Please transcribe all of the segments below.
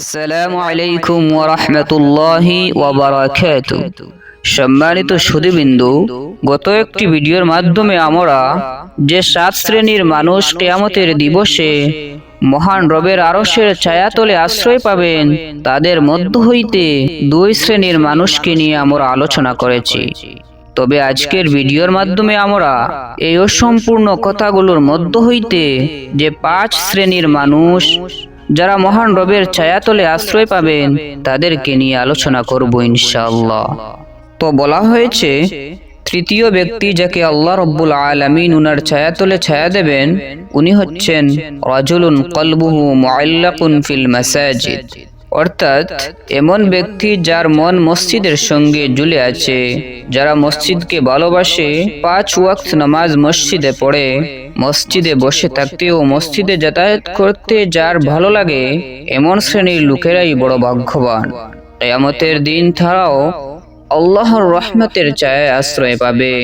আসসালামু আলাইকুম ওয়া রাহমাতুল্লাহি ওয়া বারাকাতুহু। সম্মানিত সুধীবিন্দু, গত একটি ভিডিওর মাধ্যমে আমরা যে সাত শ্রেণির মানুষ কেয়ামতের দিবসে মহান রবের আরশের ছায়াতলে আশ্রয় পাবেন, তাদের মধ্য হইতে দুই শ্রেণির মানুষকে নিয়ে আমরা আলোচনা করেছি। তবে আজকের ভিডিওর মাধ্যমে আমরা এই অসম্পূর্ণ কথাগুলোর মধ্য হইতে যে পাঁচ শ্রেণির মানুষ যারা মহান রবের ছায়াতলে আশ্রয় পাবেন, তাদেরকে নিয়ে আলোচনা করব ইনশাআল্লাহ। তো বলা হয়েছে, তৃতীয় ব্যক্তি যাকে আল্লাহ রব্বুল আলামিন উনার ছায়াতলে ছায়া দেবেন, উনি হচ্ছেন রাজুলুন কলবুহু মুআল্লাকুন ফিল মাসাজিদ। অর্থাৎ এমন ব্যক্তি যার মন মসজিদের সঙ্গে জুলে আছে, যারা মসজিদকে ভালোবাসে, পাঁচ ওয়াক্ত নামাজ মসজিদে পড়ে মসজিদে বসে থাকতে ও মসজিদে যাতায়াত করতে যার ভালো লাগে, এমন শ্রেণির লোকেরাই বড় ভাগ্যবান। কেয়ামতের দিন ছাড়াও আল্লাহর রহমতের ছায়ায় আশ্রয় পাবে,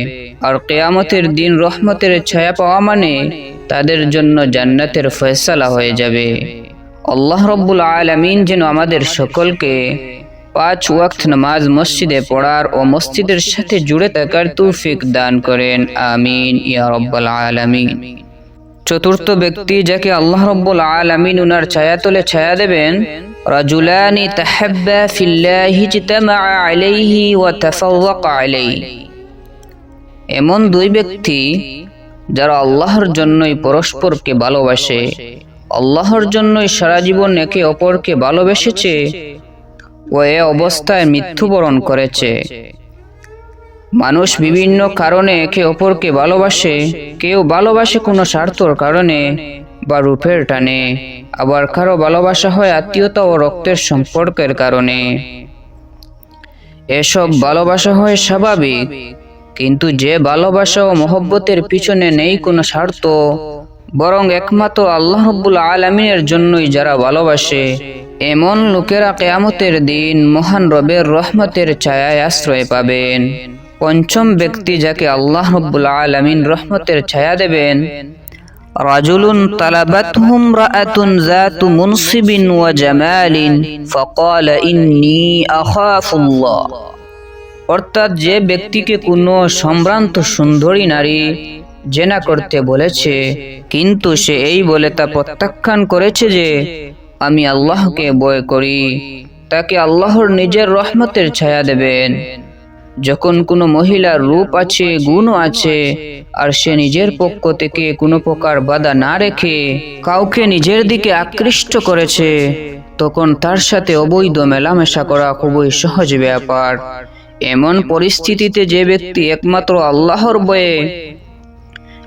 আর কেয়ামতের দিন রহমতের ছায়া পাওয়া মানে তাদের জন্য জান্নাতের ফয়সালা হয়ে যাবে। আল্লাহ রব্বুল আলমিন যেন আমাদের সকলকে পাঁচ ওয়াক্ত নামাজ মসজিদে পড়ার ও মসজিদের সাথে জুড়ে থাকার তৌফিক দান করেন, আমিন, ইয়া রব্বুল আলামিন। চতুর্থ ব্যক্তি যাকে আল্লাহ রব্বুল আলামিন উনার ছায়া ছায়াতলে ছায়া দেবেন, রাজুলানি তাহাব্বা ফিল্লাহি ইজতামা আলাইহি ওয়া তাফাওয়াকা আলাইহি। এমন দুই ব্যক্তি যারা আল্লাহর জন্যই পরস্পরকে ভালোবাসে, আল্লাহর জন্যই সারা জীবন একে অপরকে ভালোবেসেছে ও এ অবস্থায় মৃত্যুবরণ করেছে। মানুষ বিভিন্ন কারণে একে অপরকে ভালোবাসে, কেউ ভালোবাসে কোনো স্বার্থর কারণে বা রূপের টানে, আবার কারও ভালোবাসা হয় আত্মীয়তা ও রক্তের সম্পর্কের কারণে। এসব ভালোবাসা হয় স্বাভাবিক, কিন্তু যে ভালোবাসা ও মহব্বতের পিছনে নেই কোনো স্বার্থ, বরং একমাত্র আল্লাহ রব্বুল আলমিনের জন্যই যারা ভালোবাসে এমন লোকেরা কেয়ামতের দিন মহান রবের রহমতের ছায়ায় আশ্রয় পাবেন। পঞ্চম ব্যক্তি যাকে আল্লাহ রব্বুল আলমিন রহমতের ছায়া দেবেন, রাজুলুন তালাবাতহুম রাআতুন জাতু মুনসিবিন ওয়া জামালিন, ফাকাল ইন্নী আখাফুল্লাহ। অর্থাৎ যে ব্যক্তিকে কোনো সম্ভ্রান্ত সুন্দরী নারী জেনা করতে বলেছে, কিন্তু সে এই বলে তা প্রত্যাখ্যান করেছে যে আমি আল্লাহকে বয় করি। তাকে আল্লাহর নিজের রহমতের ছায়া দেবেন। যখন কোনো মহিলার রূপ আছে, গুণও আছে, আর সে নিজের পক্ষ থেকে কোনো প্রকার বাধা না রেখে কাউকে নিজের দিকে আকৃষ্ট করেছে, তখন তার সাথে অবৈধ মেলামেশা করা খুবই সহজ ব্যাপার। এমন পরিস্থিতিতে যে ব্যক্তি একমাত্র আল্লাহর বয়ে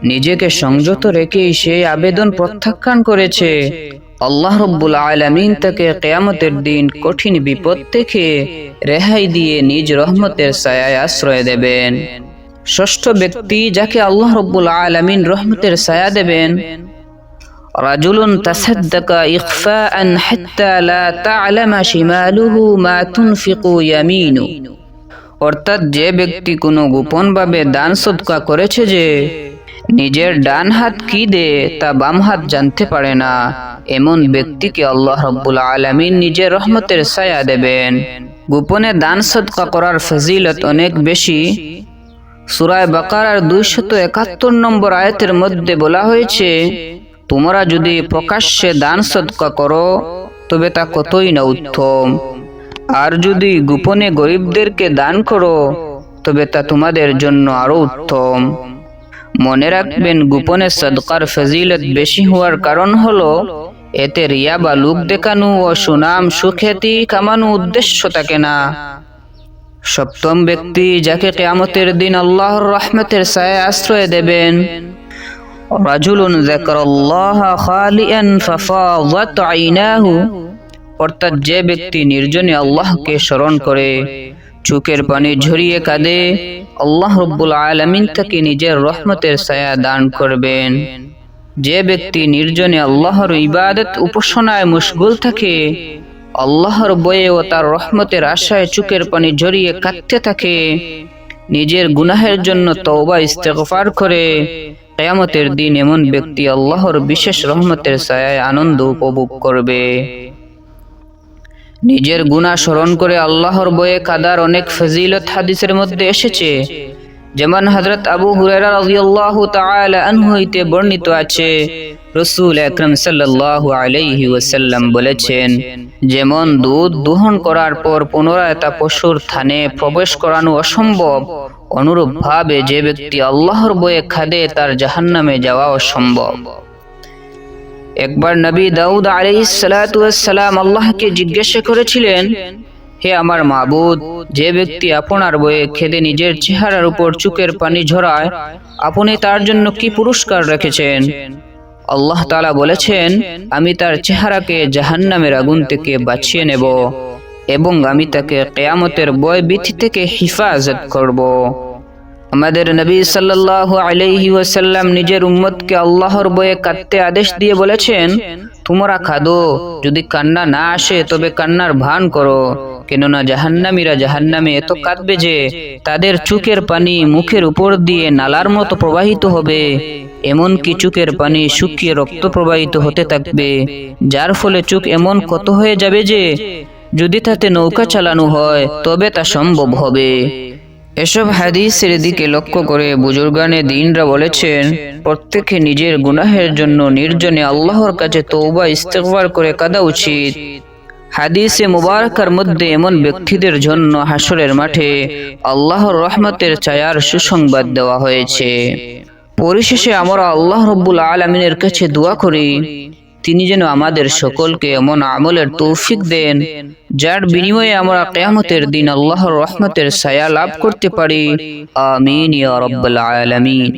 নিজেকে সংযত রেখেই সেই আবেদন প্রত্যাখ্যান করেছে আল্লাহ রব্বুল আলমিন তাকে কেয়ামতের দিন কঠিন বিপদ থেকে রেহাই দিয়ে নিজ রহমতের ছায়ায় আশ্রয় দেবেন। ষষ্ঠ ব্যক্তি যাকে আল্লাহ রব্বুল আলমিন রহমতের ছায়া দেবেন, রাজুলুন তাসাদ্দাকা ইখফাআন হাত্তা লা তা'লামা শিমালুহু মা তুনফিকু ইয়ামিনু। অর্থাৎ যে ব্যক্তি কোনো গোপনভাবে দান সদকা করেছে যে নিজের ডান হাত কি দে, তা বাম হাত জানতে পারে না। এমন ব্যক্তিকে আল্লাহ রব্বুল আলমিন নিজের রহমতের ছায়া দেবেন। গোপনে দান সদকা করার ফজিলত অনেক বেশি। সুরায় বাকারার দুইশত একাত্তর নম্বর আয়াতের মধ্যে বলা হয়েছে, তোমরা যদি প্রকাশ্যে দান সদকা করো, তবে তা কতই না উত্তম। আর যদি গোপনে গরিবদেরকে দান করো, তবে তা তোমাদের জন্য আরও উত্তম। মনে রাখবেন, গোপনে সদকার ফজিলত বেশি হওয়ার কারণ হলো, এতে রিয়া বা লোক দেখানো ও সুনাম, সুখ্যাতি কামানো উদ্দেশ্য থাকে না। সপ্তম ব্যক্তি যাকে কেয়ামতের দিন আল্লাহর রহমতের ছায় আশ্রয় দেবেন, রাজুলুন যাকারাল্লাহ খালিয়ান ফাফাদাত আইনাহু, অর্থাৎ যে ব্যক্তি নির্জনে আল্লাহকে স্মরণ করে, চোখের পানি ঝরিয়ে কাঁদে আল্লাহ রব্বুল আলমিন তাকে নিজের রহমতের ছায়া দান করবেন। যে ব্যক্তি নির্জনে আল্লাহর ইবাদত উপাসনায় মুশগুল থাকে, আল্লাহর বয়ে ও তার রহমতের আশায় চোখের পানি ঝরিয়ে কাঁদতে থাকে, নিজের গুনাহের জন্য তওবা ইস্তেগফার করে, কেয়ামতের দিন এমন ব্যক্তি আল্লাহর বিশেষ রহমতের ছায়ায় আনন্দ উপভোগ করবে। নিজের গুনাহ স্মরণ করে আল্লাহর বয়ে কাদার অনেক ফজিলত হাদিসের মধ্যে এসেছে, যেমন হযরত আবু হইতে বর্ণিত আছে, রসুল আকরাম সাল্লাল্লাহু আলাইহি বলেছেন, যেমন দুধ দোহন করার পর পুনরায় তা পশুর থানে প্রবেশ করানো অসম্ভব অনুরূপ ভাবে যে ব্যক্তি আল্লাহর বয়ে খাদে তার জাহান্নামে যাওয়া অসম্ভব। একবার নবী দাউদ আলাইসালাম আল্লাহকে জিজ্ঞাসা করেছিলেন, হে আমার মাবুদ, যে ব্যক্তি আপনার বয়ে খেদে নিজের চেহারার উপর চুকের পানি ঝরায়, আপনি তার জন্য কি পুরস্কার রেখেছেন? আল্লাহ তালা বলেছেন, আমি তার চেহারাকে জাহান্নামের আগুন থেকে বাঁচিয়ে নেব এবং আমি তাকে কেয়ামতের বয় বিথি থেকে হিফাজত করব। আমাদের নবী সাল্লাল্লাহু আলাইহি ওয়াসাল্লাম নিজের উম্মতকে আল্লাহর বয়ে কাঁদতে আদেশ দিয়ে বলেছেন, তোমরা খাদো যদি কান্না না আসে তবে কান্নার ভান করো। কেননা জাহান্নামীরা জাহান্নামে এত কাঁদবে যে তাদের চুকের পানি মুখের উপর দিয়ে নালার মতো প্রবাহিত হবে। এমন কি চুকের পানি শুকিয়ে রক্ত প্রবাহিত হতে থাকবে। যার ফলে চুক এমন কত হয়ে যাবে যে যদি তাতে নৌকা চালানো হয় তবে তা সম্ভব হবে। এসব হাদিসের দিকে লক্ষ্য করে বুজুর্গানে দিনরা বলেছেন, প্রত্যেকে নিজের গুনাহের জন্য নির্জনে আল্লাহর কাছে তৌবা ইস্তেকবার করে কাদা উচিত। হাদিসে মুবারকার মধ্যে এমন ব্যক্তিদের জন্য হাসরের মাঠে আল্লাহর রহমতের ছায়ার সুসংবাদ দেওয়া হয়েছে। পরিশেষে আমরা আল্লাহ রব্বুল আলমিনের কাছে দোয়া করি তিনি যেন আমাদের সকলকে এমন আমলের তৌফিক দেন যার বিনিময়ে আমরা কেয়ামতের দিন আল্লাহর রহমতের ছায়া লাভ করতে পারি। আমিন ইয়া রাব্বাল আলামিন।